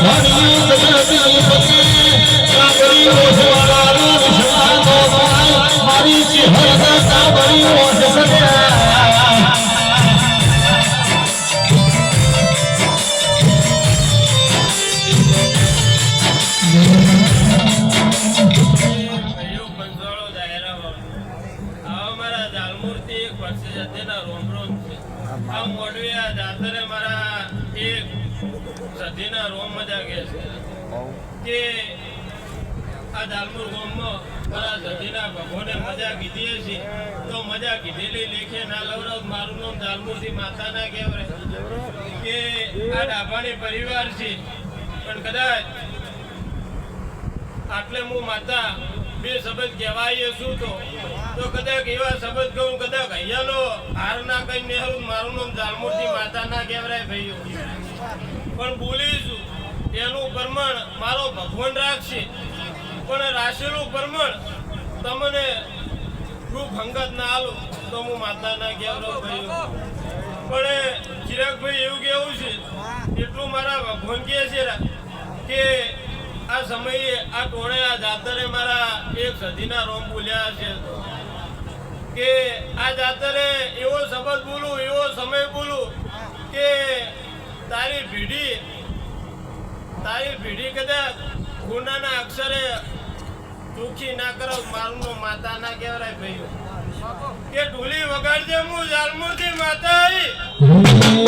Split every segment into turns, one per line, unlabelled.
ઘણી જગતી પતિ, કાબરી ઓઢવાળાનો
તો મજા કીધેલી લેખે ના લવરાવ, મારું નામ ઝાલમુરથી માતા ના કહેવાય. કે આ ડાભાણી પરિવાર છે. પણ કદાચ આટલે હું માતા બે શબ્દ કહેવાય શું તો? તો કદાચ એવા શબ્દ કહું, કદાચ અહીંયાનો હાર ના કઈ નેહરું, મારું નામ જાલમુરથી માતા ના કહેવાય ભાઈઓ. પણ બોલીશું એનું પ્રમાણ મારો ભગવાન રાખશે. પણ રાશેલું પ્રમાણ તમને રૂપ હંગત ના આલો, તો હું માતા ના કહેવાય ભાઈઓ. પણ ચિરાગભાઈ એવું કેવું છે, એટલું મારા ભગવાન કહે છે સમયે આ ટોળે આ જાતરે મારા એક સદીના રોમ બોલ્યા છે કે આ જાતરે એવો શબ્દ બોલું એવો સમય બોલું કે તારી ભીડી તારી ભીડી કદાચ ગુનાના અક્ષરે દુઃખી ના કરો મારું માતા ના કહેવાય ભાઈ કે ઢોલી વગાડજે હું જાલમુથી માતા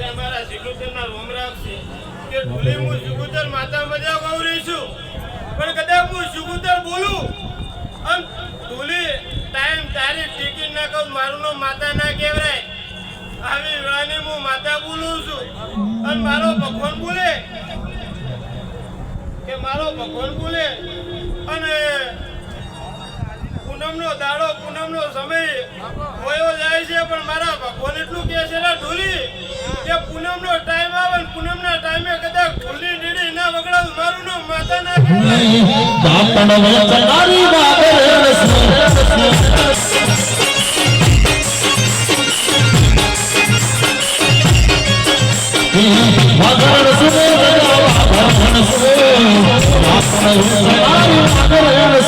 ભાઈઓ પંચવાડો દાયરાવાળો. હું જાલમુરથી એક બારુપરાની મેલાના વેટીનું બેનર સિકુતર માતા આવી. આવા મારા સિકુતરના રોમ કે ઢોલી હું સિકુતર માતા મજા ગૌરી છું પણ કદાચ હું સિકુતર બોલું અને ઢોલી ટાઈમ તારી ટિકિટ ના કહું, મારું નામ માતા ના કહેવાય આવી વેળાની હું માતા બોલું છું અને મારો ભગવાન બોલે કે મારો ભગવાન બોલે અને પૂનમનો દાડો, પૂનમનો સમય હોયો જાય છે, પણ મારા ભગવાન એટલું કહે છે ને ઢોલી, કે પૂનમનો ટાઈમ આવે ને પૂનમના ટાઈમે કદાચ ઢોલી ડીડી ના વગડાવ, મારું નો માતા ના
દાપણ વચનારી બાબર મગર સુરે મગર સુરે મગર બાબર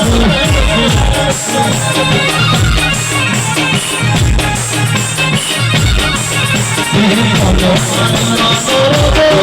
સુરે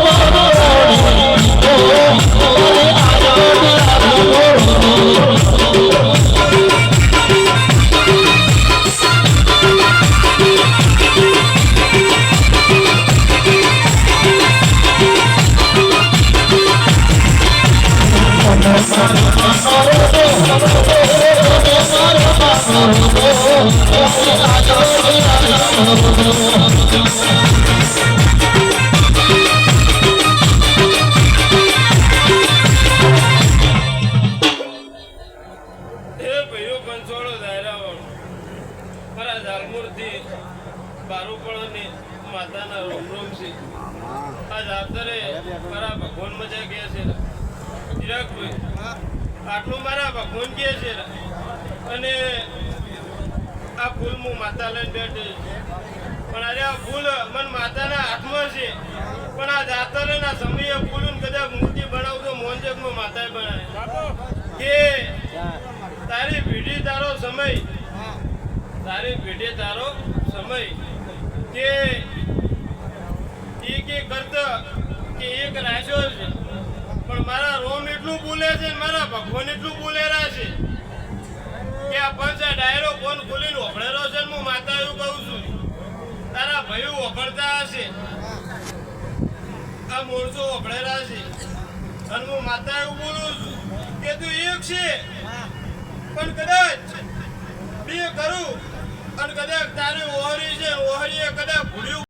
માતાના રોમ રોમ છે. આ જાતરે મારા ભગવાન મજા કહે છે. ચિરાગભાઈ આટલું મારા ભગવાન કહે છે. અને હું માતા લઈને બેઠી પણ અરે આ ફૂલ મન માતાના હાથમાં છે. પણ આ જાતરેના સમયે ફૂલ કદાચ મૂર્તિ બનાવતો મોહનજગમાં માતાએ બનાવે. કે તારી પેઢી તારો સમય, તારી પેઢી તારો સમય. કે એ કે કરતા કે એક રાજો છે. પણ મારા રોમ એટલું બોલે છે મારા ભગવાન એટલું બોલેલા છે. પંચ આ ડાયરો છે આ મોરચો ઓભળેલા છે. અને હું માતા એવું બોલું છું કે તું એક છે. પણ કદાચ બે કરું અને કદાચ તારી ઓહરી છે, ઓહરીએ કદાચ ભૂલ્યું